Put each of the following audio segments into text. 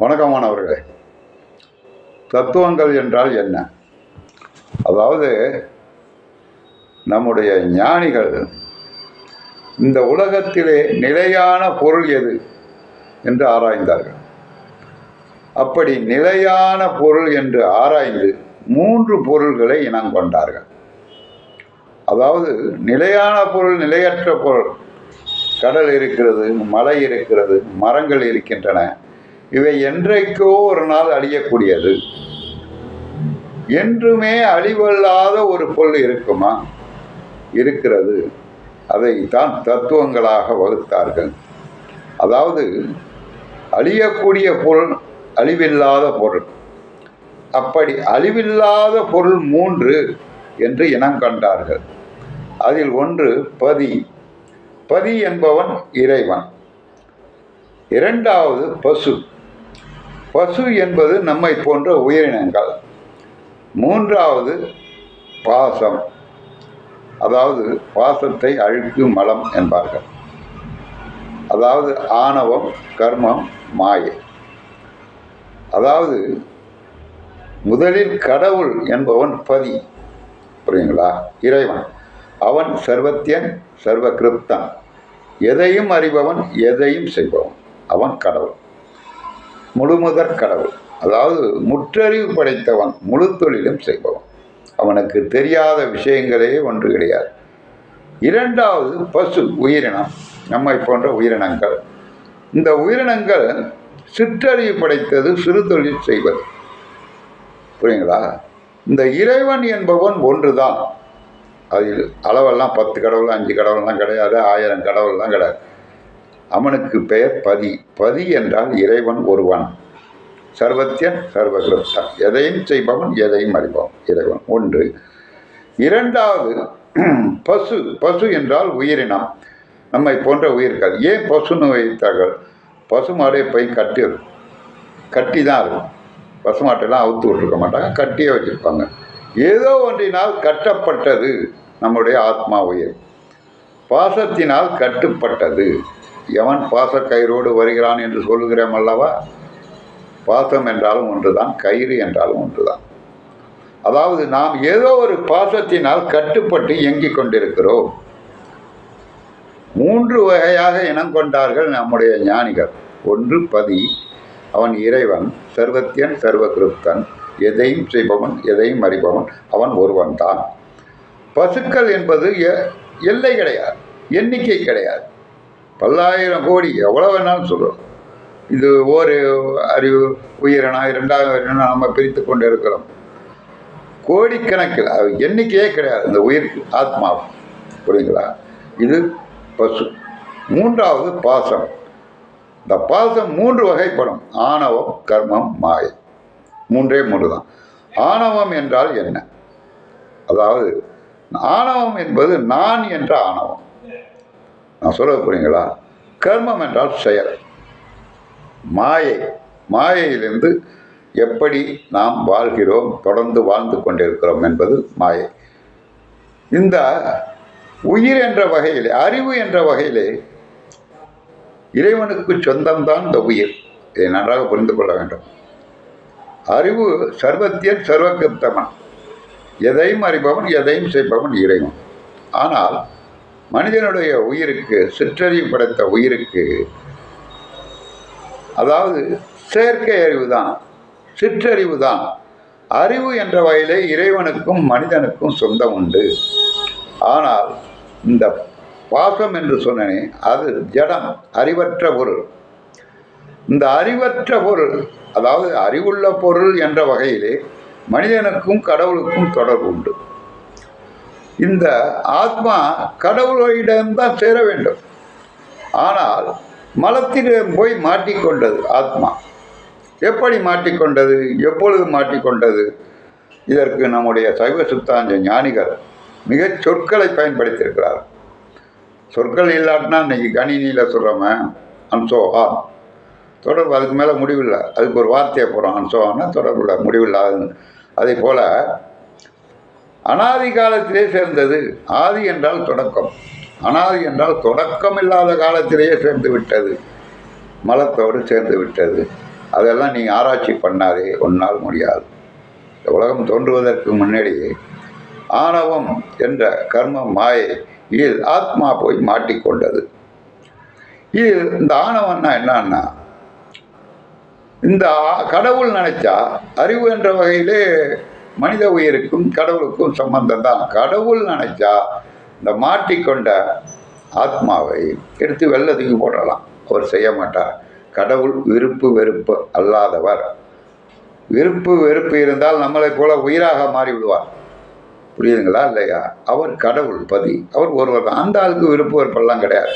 வணக்கமானவர்களே. தத்துவங்கள் என்றால் என்ன? அதாவது நம்முடைய ஞானிகள் இந்த உலகத்திலே நிலையான பொருள் எது என்று ஆராய்ந்தார்கள். அப்படி நிலையான பொருள் என்று ஆராய்ந்து மூன்று பொருள்களை இனம் கொண்டார்கள். அதாவது நிலையான பொருள் நிலையற்ற பொருள். கடல் இருக்கிறது மலை இருக்கிறது மரங்கள் இருக்கின்றன. இவை என்றைக்கோ ஒரு நாள் அழியக்கூடியது. என்றுமே அழிவல்லாத ஒரு பொருள் இருக்குமா? இருக்கிறது. அதை தான் தத்துவங்களாக வகுத்தார்கள். அதாவது அழியக்கூடிய பொருள் அழிவில்லாத பொருள். அப்படி அழிவில்லாத பொருள் மூன்று என்று இனம் கண்டார்கள். அதில் ஒன்று பதி. பதி என்பவன் இறைவன். இரண்டாவது பசு. பசு என்பது நம்மை போன்ற உயிரினங்கள். மூன்றாவது பாசம். அதாவது பாசத்தை அழுக்கு மலம் என்பார்கள். அதாவது ஆணவம் கர்மம் மாயை. அதாவது முதலில் கடவுள் என்பவன் பதி. புரியுங்களா? இறைவன். அவன் சர்வத்தியன் சர்வ கிருப்தன். எதையும் அறிபவன் எதையும் செய்பவன். அவன் கடவுள். முழுமுதற் கடவுள். அதாவது முற்றறிவு படைத்தவன் முழு தொழிலும் செய்பவன். அவனுக்கு தெரியாத விஷயங்களே ஒன்று கிடையாது. இரண்டாவது பசு உயிரினம். நம்மை போன்ற உயிரினங்கள். இந்த உயிரினங்கள் சிற்றறிவு படைத்தது சிறு தொழில் செய்வது. புரியுங்களா? இந்த இறைவன் என்பவன் ஒன்றுதான். அதில் அளவெல்லாம் பத்து கடவுள் அஞ்சு கடவுள்லாம் கிடையாது ஆயிரம் கடவுள்லாம் கிடையாது. அவனுக்கு பெயர் பதி. பதி என்றால் இறைவன் ஒருவன். சர்வத்தியன் சர்வகிருப்தன் எதையும் செய்பவன் எதையும் அறிபவன். இறைவன். ஒன்று. இரண்டாவது பசு. பசு என்றால் உயிரினம். நம்மை போன்ற உயிர்கள். ஏன் பசுன்னு வைத்தார்கள்? பசு மாடை போய் கட்டி கட்டி தான் இருக்கும். பசு மாட்டெல்லாம் அவுத்து விட்டுருக்க மாட்டாங்க. கட்டியே வச்சுருப்பாங்க. ஏதோ ஒன்றினால் கட்டப்பட்டது நம்முடைய ஆத்மா உயிர். பாசத்தினால் கட்டுப்பட்டது. எவன் பாச கயிறோடு வருகிறான் என்று சொல்லுகிறோம் அல்லவா? பாசம் என்றாலும் ஒன்றுதான் கயிறு என்றாலும் ஒன்றுதான். அதாவது நாம் ஏதோ ஒரு பாசத்தினால் கட்டுப்பட்டு இயங்கிக் கொண்டிருக்கிறோம். மூன்று வகையாக இனம் கொண்டார்கள் நம்முடைய ஞானிகள். ஒன்று பதி. அவன் இறைவன் சர்வத்தியன் சர்வகிருப்தன். எதையும் செய்பவன் எதையும் அறிபவன் அவன் ஒருவன் தான் பசுக்கள் என்பது எ- எல்லை கிடையாது எண்ணிக்கை கிடையாது. பல்லாயிரம் கோடி எவ்வளோ வேணாலும் சொல்லுவோம் இது ஒரு அறிவு உயிரினம் இரண்டாவது உயிரினம் நம்ம பிரித்து கொண்டு இருக்கிறோம். கோடிக்கணக்கில் அது எண்ணிக்கையே கிடையாது இந்த உயிருக்கு ஆத்மா புரியுங்களா இது பசு. மூன்றாவது பாசம். இந்த பாசம் மூன்று வகைப்படும். ஆணவம் கர்மம் மாயை. மூன்றே மூன்று தான். ஆணவம் என்றால் என்ன? அதாவது ஆணவம் என்பது நான் என்ற ஆணவம். நான் சொல்ல போகிறீங்களா கர்மம் என்றால் செயல். மாயை. மாயையிலிருந்து எப்படி நாம் வாழ்கிறோம் தொடர்ந்து வாழ்ந்து கொண்டிருக்கிறோம் என்பது மாயை. இந்த உயிர் என்ற வகையிலே அறிவு என்ற வகையிலே இறைவனுக்கு சொந்தம்தான் இந்த உயிர். இதை நன்றாக புரிந்து கொள்ள வேண்டும். அறிவு சர்வத்தியன் சர்வகிருத்தமன். எதையும் அறிபவன் எதையும் செய்பவன் இறைவன். ஆனால் மனிதனுடைய உயிருக்கு சிற்றறிவு படைத்த உயிருக்கு அதாவது செயற்கை அறிவு தான் சிற்றறிவு தான். அறிவு என்ற வகையிலே இறைவனுக்கும் மனிதனுக்கும் சொந்தம் உண்டு. ஆனால் இந்த பாசம் என்று சொன்னேனே அது ஜடம் அறிவற்ற பொருள். இந்த அறிவற்ற பொருள் அதாவது அறிவுள்ள பொருள் என்ற வகையிலே மனிதனுக்கும் கடவுளுக்கும் தொடர்பு உண்டு. இந்த ஆத்மா கடவுளிடம்தான் சேர வேண்டும். ஆனால் மலத்திடம் போய் மாட்டிக்கொண்டது ஆத்மா. எப்படி மாட்டிக்கொண்டது? எப்பொழுது மாட்டிக்கொண்டது? இதற்கு நம்முடைய சைவ சுத்தாஞ்ச ஞானிகள் மிகச் சொற்களை பயன்படுத்தியிருக்கிறார். சொற்கள் இல்லாட்டினா இன்னைக்கு கணினியில் சொல்கிறோமே அன்சோஹான் தொடர்பு அதுக்கு மேலே முடிவில்லை. அதுக்கு ஒரு வார்த்தையை போகிறோம் அன்சோஹான்னா தொடர்பு இல்லை முடிவில்லாதுன்னு அதே போல் அனாதி காலத்திலே சேர்ந்தது. ஆதி என்றால் தொடக்கம். அனாதி என்றால் தொடக்கம் இல்லாத காலத்திலேயே சேர்ந்து விட்டது. மலத்தோடு சேர்ந்து விட்டது. அதெல்லாம் நீ ஆராய்ச்சி பண்ணாதே ஒன்னால் முடியாது. இந்த உலகம் தோன்றுவதற்கு முன்னாடியே ஆணவம் என்ற கர்ம மாயை இதில் ஆத்மா போய் மாட்டிக்கொண்டது. இது இந்த ஆணவம்னா என்னன்னா இந்த கடவுள் நினைச்சா அறிவு என்ற வகையிலே மனித உயிருக்கும் கடவுளுக்கும் சம்பந்தம் தான் கடவுள் நினைச்சா இந்த மாட்டிக்கொண்ட ஆத்மாவை எடுத்து வெள்ளத்துக்கு போடலாம். அவர் செய்ய மாட்டார். கடவுள் விருப்பு வெறுப்பு அல்லாதவர். விருப்பு வெறுப்பு இருந்தால் நம்மளை போல உயிராக மாறிவிடுவார். புரியுதுங்களா இல்லையா? அவர் கடவுள் பதி. அவர் ஒருவர் தான். அந்த ஆளுக்கு விருப்பு வெறுப்பெல்லாம் கிடையாது.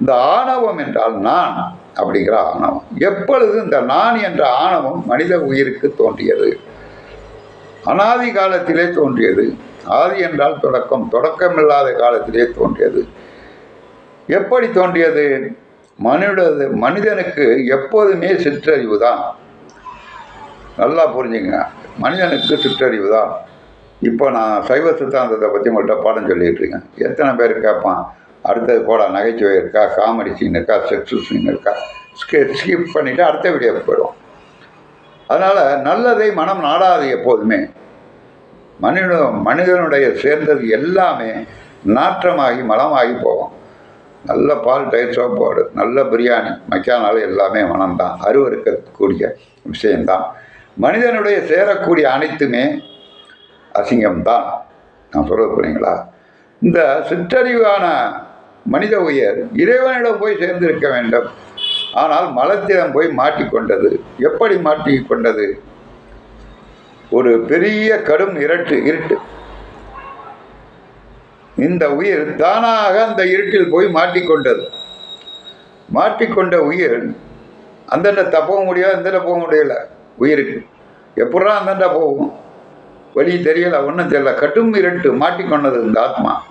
இந்த ஆணவம் என்றால் நான் அப்படிங்கிற ஆணவம். எப்பொழுது இந்த நான் என்ற ஆணவம் மனித உயிருக்கு தோன்றியது? அனாதி காலத்திலே தோன்றியது. ஆதி என்றால் தொடக்கம். தொடக்கமில்லாத காலத்திலே தோன்றியது. எப்படி தோன்றியது? மனிதது மனிதனுக்கு எப்போதுமே சிற்றறிவு தான் நல்லா புரிஞ்சுங்க. மனிதனுக்கு சிற்றறிவு தான் இப்போ நான் சைவ சித்தாந்தத்தை பற்றி உங்கள்கிட்ட பாடம் சொல்லிகிட்டு இருக்கேன் எத்தனை பேர் கேட்பான்? அடுத்தது போட நகைச்சுவை இருக்கா காமெடி சீன் இருக்கா செக்ஸு சீன் இருக்கா? ஸ்கிப் ஸ்கிப் பண்ணிவிட்டு அடுத்த வீடியோக்கு போயிடுவோம். அதனால் நல்லதை மனம் நாடாது எப்போதுமே. மனித மனிதனுடைய சேர்ந்தது எல்லாமே நாற்றமாகி மலமாகி போகும். நல்ல பால் தயிர் சோப்பாடு நல்ல பிரியாணி மக்கானாலும் எல்லாமே மனம்தான். அருவருக்கக்கூடிய விஷயம்தான். மனிதனுடைய சேரக்கூடிய அனைத்துமே அசிங்கம்தான். நான் சொல்கிறது புரியுங்களா? இந்த சிற்றறிவான மனித உயர் இறைவனிடம் போய் சேர்ந்திருக்க வேண்டும். ஆனால் மலத்திடம் போய் மாட்டிக்கொண்டது. எப்படி மாட்டிக்கொண்டது? ஒரு பெரிய கடும் இருட்டு இருட்டு. இந்த உயிர் தானாக அந்த இருட்டில் போய் மாட்டிக்கொண்டது. மாட்டிக்கொண்ட உயிர் அந்தண்ட தப்ப முடியாது அந்தண்ட போக முடியல. உயிருக்கு. எப்படா அந்தண்ட போகும்? வழி தெரியல ஒன்றும் தெரியல. கட்டும் இருட்டு மாட்டிக்கொண்டது இந்த ஆத்மா.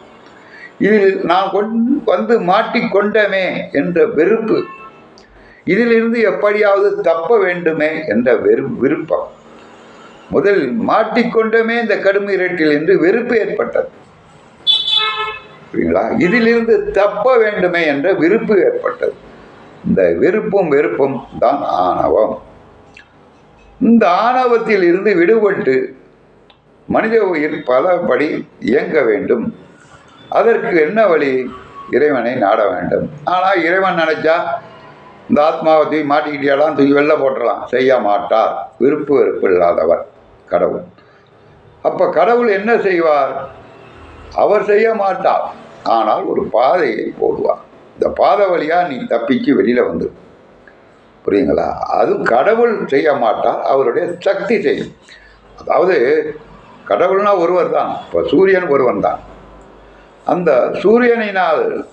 இதில் நான் கொண் வந்து மாட்டிக்கொண்டமே என்ற வெறுப்பு இதிலிருந்து எப்படியாவது தப்ப வேண்டுமே என்ற வெறு விருப்பம். முதலில் மாட்டிக்கொண்டமே இந்த கடும் இரட்டில் என்று வெறுப்பு ஏற்பட்டது. புரியுங்களா இதிலிருந்து தப்ப வேண்டுமே என்ற விருப்பு ஏற்பட்டது. இந்த விருப்பும் வெறுப்பும் தான் ஆணவம். இந்த ஆணவத்தில் இருந்து விடுபட்டு மனித உயிர் பலபடி இயங்க வேண்டும். அதற்கு என்ன வழி? இறைவனை நாட வேண்டும். ஆனால் இறைவன் நினைச்சா இந்த ஆத்மாவை தூக்கி மாட்டிக்கிட்டியாலாம் தூக்கி வெளில போட்டுடலாம். செய்ய மாட்டார். விருப்பு வெறுப்பு இல்லாதவர். கடவுள். அப்போ கடவுள் என்ன செய்வார்? அவர் செய்ய மாட்டார். ஆனால் ஒரு பாதையை போடுவார். இந்த பாதை வழியாக நீ தப்பிச்சு வெளியில் வந்து. புரியுங்களா அதுவும் கடவுள் செய்ய மாட்டார். அவருடைய சக்தி செய்யும். அதாவது கடவுள்னா ஒருவர் தான். இப்போ சூரியன் ஒருவன் தான். அந்த சூரியனினால்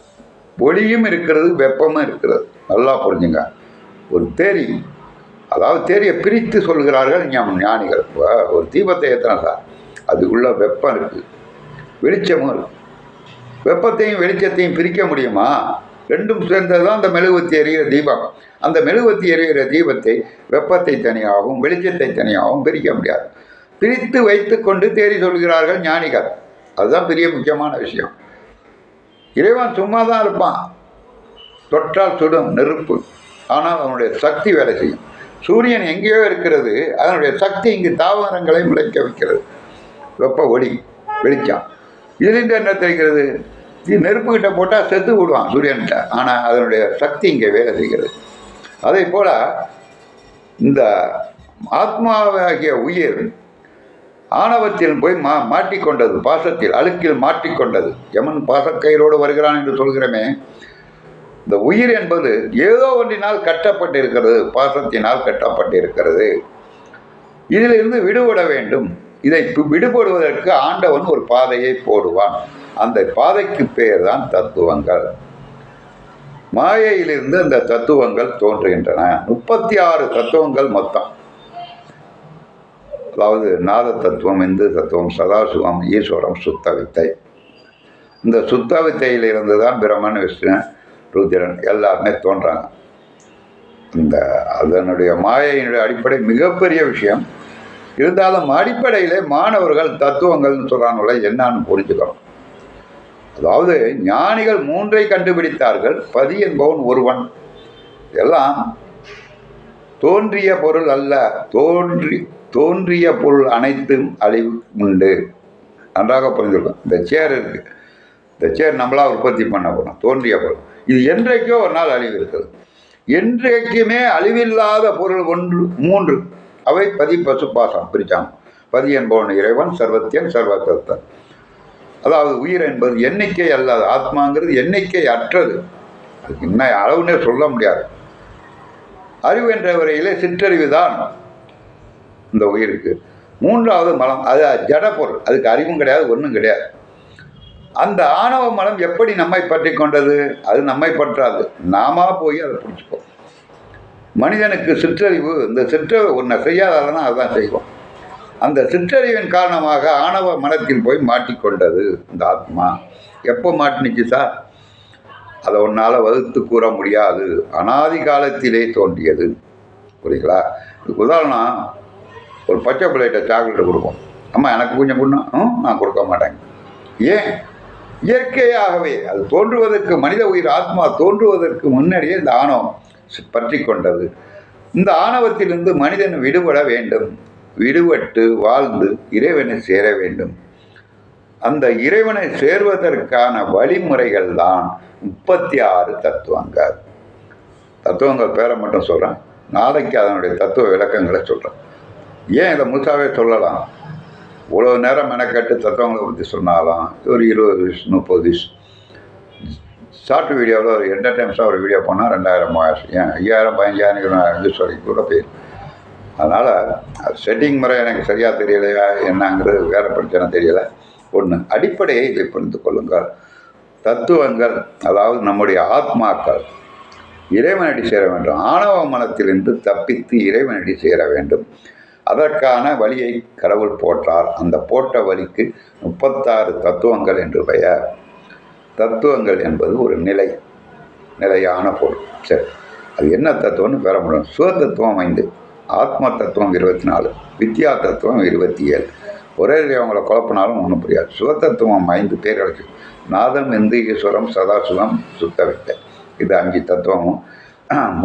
ஒளியும் இருக்கிறது வெப்பமும் இருக்கிறது. நல்லா புரிஞ்சுங்க. ஒரு தேரி அதாவது தேரியை பிரித்து சொல்கிறார்கள் ஞானிகள். இப்போ ஒரு தீபத்தை ஏற்றின சார். அதுக்குள்ள வெப்பம் இருக்குது வெளிச்சமும் இருக்குது வெப்பத்தையும் வெளிச்சத்தையும் பிரிக்க முடியுமா? ரெண்டும் சேர்ந்தது தான் அந்த மெழுகுவத்தி எறிகிற தீபம். அந்த மெழுகுவத்தி எறிகிற தீபத்தை வெப்பத்தை தனியாகவும் வெளிச்சத்தை தனியாகவும் பிரிக்க முடியாது. பிரித்து வைத்துக்கொண்டு தேறி சொல்கிறார்கள் ஞானிகள். அதுதான் பெரிய முக்கியமான விஷயம். இறைவன் சும்மா தான் இருப்பான். தொற்றால் சுடும் நெருப்பு. ஆனால் அவனுடைய சக்தி வேலை செய்யும். சூரியன் எங்கேயோ இருக்கிறது அதனுடைய சக்தி இங்கு தாவரங்களை முளைக்க வைக்கிறது. வெப்ப ஒளி வெளிச்சம். இதுலேருந்து என்ன தெரிகிறது? இது நெருப்புக்கிட்ட போட்டால் செத்து விடுவான் சூரியன்கிட்ட ஆனால் அதனுடைய சக்தி இங்கே வேலை செய்கிறது. அதே போல் இந்த ஆத்மாவாகிய உயிர் ஆணவத்தில் போய் மா மாட்டிக்கொண்டது பாசத்தில் அழுக்கில் மாட்டிக்கொண்டது. யமன் பாசக்கயிரோடு வருகிறான் என்று சொல்கிறோமே இந்த உயிர் என்பது ஏதோ ஒன்றினால் கட்டப்பட்டிருக்கிறது பாசத்தினால் கட்டப்பட்டிருக்கிறது. இதிலிருந்து விடுபட வேண்டும். இதை விடுபடுவதற்கு ஆண்டவன் ஒரு பாதையை போடுவான். அந்த பாதைக்கு பெயர் தான் தத்துவங்கள். மாயையிலிருந்து அந்த தத்துவங்கள் தோன்றுகின்றன. முப்பத்தி ஆறு தத்துவங்கள் மொத்தம். அதாவது நாத தத்துவம் இந்து தத்துவம் சதாசிவம் ஈஸ்வரம் சுத்த வித்தை. இந்த சுத்த வித்தையிலிருந்து தான் பிரம்மன் விஷ்ணு ருத்திரன் எல்லாருமே தோன்றாங்க. இந்த அதனுடைய மாயையினுடைய அடிப்படை மிகப்பெரிய விஷயம் இருந்தாலும் அடிப்படையிலே மாணவர்கள் தத்துவங்கள்னு சொல்கிறாங்கள என்னான்னு புரிஞ்சுக்கணும். அதாவது ஞானிகள் மூன்றை கண்டுபிடித்தார்கள் பதி என்பவன் ஒருவன். எல்லாம் தோன்றிய பொருள் அல்ல தோன்றி தோன்றிய பொருள் அனைத்தும் அழிவு உண்டு. நன்றாக புரிஞ்சுக்கணும். இந்த சேர் இருக்குது இந்த சேர் நம்மளாக உற்பத்தி பண்ண போகிறோம் தோன்றிய பொருள். இது என்றைக்கோ ஒரு நாள் அழிவு இருக்குது என்றைக்குமே அழிவில்லாத பொருள் ஒன்று மூன்று. அவை பதி பசு பாசம் பிரிச்சாங்க பதி என்பவன் இறைவன் சர்வத்தியன் சர்வத்தன் அதாவது உயிர் என்பது எண்ணிக்கை அல்லாத ஆத்மாங்கிறது எண்ணிக்கை அற்றது. அதுக்கு என்ன அளவுன்னே சொல்ல முடியாது. அறிவு என்ற வரையிலே சிற்றறிவு தான் இந்த உயிருக்கு. மூன்றாவது மலம் அது ஜட பொருள் அதுக்கு அறிவும் கிடையாது ஒன்றும் கிடையாது. அந்த ஆணவ மலம் எப்படி நம்மை பற்றி கொண்டது? அது நம்மை பற்றாது. நாம போய் அதை பிடிச்சிப்போம். மனிதனுக்கு சிற்றறிவு இந்த சிற்றறிவு ஒன்றை செய்யாதாலனா அதுதான் செய்வோம். அந்த சிற்றறிவின் காரணமாக ஆணவ மனத்தில் போய் மாட்டிக்கொண்டது இந்த ஆத்மா. எப்போ மாட்டினுச்சு சார்? அதை உன்னால் வகுத்து கூற முடியாது. அனாதி காலத்திலே தோன்றியது. புரியுங்களா உதாரணம் ஒரு பச்சை பிள்ளைகிட்ட சாக்லேட் கொடுப்போம். அம்மா எனக்கு கொஞ்சம் கொடுனா ம் நான் கொடுக்க மாட்டேங்க ஏன்? இயற்கையாகவே அது தோன்றுவதற்கு மனித உயிர் ஆத்மா தோன்றுவதற்கு முன்னாடியே இந்த ஆணவம் பற்றி கொண்டது. இந்த ஆணவத்திலிருந்து மனிதன் விடுபட வேண்டும். விடுபட்டு வாழ்ந்து இறைவனை சேர வேண்டும். அந்த இறைவனை சேர்வதற்கான வழிமுறைகள் தான் முப்பத்தி ஆறு தத்துவங்கள். தத்துவங்கள் பேரை மட்டும் சொல்கிறேன் நாளைக்கு அதனுடைய தத்துவ விளக்கங்களை சொல்கிறேன் ஏன் இதை முழுசாவே சொல்லலாம்? இவ்வளோ நேரம் மெனக்கட்டு தத்துவங்களை பற்றி சொன்னாலும். ஒரு இருபது விஷ் முப்பது விஷ் ஷார்ட் வீடியோவில் ஒரு என்டர்டைன்ஸாக ஒரு வீடியோ பண்ணால் ரெண்டாயிரம் மூவாயிரம் ஏன் ஐயாயிரம் பதினஞ்சாயிரம் இருபதாயிரம் வியூஸ் வரைக்கும் கூட போயிடும் அதனால் செட்டிங் முறை எனக்கு சரியாக தெரியலையா என்னங்கிறது வேறு பிரச்சனை தெரியலை. ஒன்று அடிப்படையை இதை புரிந்து கொள்ளுங்கள். தத்துவங்கள் அதாவது நம்முடைய ஆத்மாக்கள் இறைவனடி சேர வேண்டும். ஆணவ மனத்திலிருந்து தப்பித்து இறைவனடி சேர வேண்டும். அதற்கான வழியை கடவுள் போட்டார் அந்த போட்ட வழிக்கு முப்பத்தாறு தத்துவங்கள் என்று பெயர். தத்துவங்கள் என்பது ஒரு நிலை நிலையான பொருள். சரி அது என்ன தத்துவம்னு பெற முடியும் சுவதத்துவம் ஐந்து ஆத்ம தத்துவம் இருபத்தி நாலு வித்யா தத்துவம் இருபத்தி ஏழு ஒரே அவங்கள குழப்பினாலும் ஒன்றும் புரியாது. சுவதத்துவம் ஐந்து பேர் இருக்கு நாதம் இந்து ஈஸ்வரம் சதாசிவம் சுத்தவித்தை. இது அஞ்சு தத்துவமும்.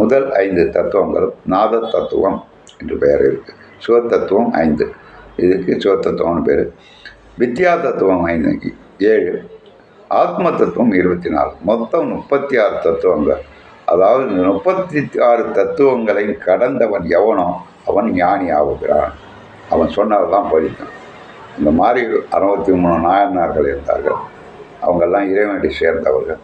முதல் ஐந்து தத்துவங்களும் நாத தத்துவம் என்று பெயர் இருக்குது சிவத்தத்துவம் ஐந்து. இதுக்கு சிவத்தத்துவம்னு பேர். வித்யா தத்துவம் ஐந்து. ஏழு. ஆத்ம தத்துவம் இருபத்தி நாலு மொத்தம் முப்பத்தி ஆறு தத்துவங்கள். அதாவது இந்த முப்பத்தி ஆறு தத்துவங்களை கடந்தவன் எவனோ அவன் ஞானி ஆகுகிறான். அவன் சொன்னதெல்லாம் படித்தான் இந்த மாதிரி அறுபத்தி மூணு நாயனார்கள் இருந்தார்கள். அவங்கெல்லாம் இறைவனடி சேர்ந்தவர்கள்.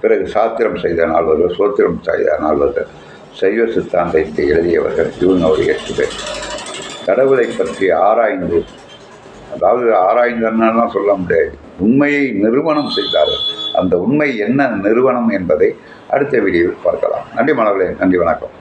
பிறகு சாத்திரம் செய்த நால்வர்கள் சோத்திரம் செய்த நால்வர்கள் சைவ சித்தாந்தத்தை எழுதியவர்கள். இவங்க ஒரு எட்டு பேர். கடவுளை பற்றி ஆராய்ந்து அதாவது ஆராய்ந்தெல்லாம் சொல்ல முடியாது உண்மையை நிறுவனம் செய்தார்கள். அந்த உண்மை என்ன நிறுவனம் என்பதை அடுத்த வீடியோவில் பார்க்கலாம். நன்றி மாணவர்களே நன்றி வணக்கம்.